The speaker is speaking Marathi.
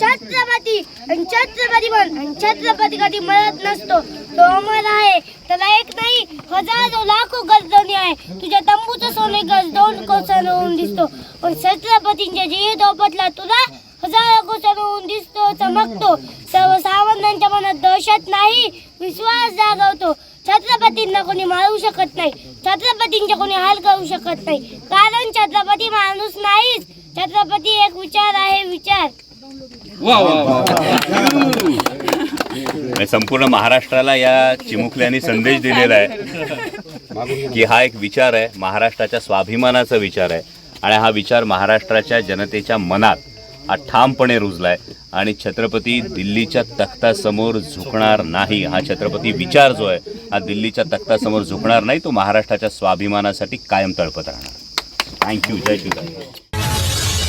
छत्रपती आणि छत्रपती म्हण छत्रपती कधी मरत नसतो. तो अमर आहे. त्याला एक नाही हजारो लाखो गजदोनी आहे. तुझ्या तंबूचं सोने गज दोन कोसर होऊन दिसतो. पण छत्रपतींच्या जीव दोपटला तुला हजारो कोसर होऊन दिसतो चमकतो. सर्वसामान्यांच्या मनात दहशत नाही विश्वास जागवतो. छत्रपतींना कोणी मारू शकत नाही. छत्रपतींचे कोणी हाल करू शकत नाही. कारण छत्रपती माणूस नाहीच. छत्रपती एक विचार आहे विचार म्हणजे संपूर्ण महाराष्ट्राला या चिमुकल्याने संदेश दिलेला आहे की हा एक विचार आहे महाराष्ट्राच्या स्वाभिमानाचा विचार आहे. आणि हा विचार महाराष्ट्राच्या जनतेच्या मनात हा ठामपणे रुजलाय. आणि छत्रपती दिल्लीच्या तख्तासमोर झुकणार नाही हा छत्रपती विचार जो आहे हा दिल्लीच्या तख्तासमोर झुकणार नाही तो महाराष्ट्राच्या स्वाभिमानासाठी कायम तळपत राहणार. थँक्यू जय शिवराय.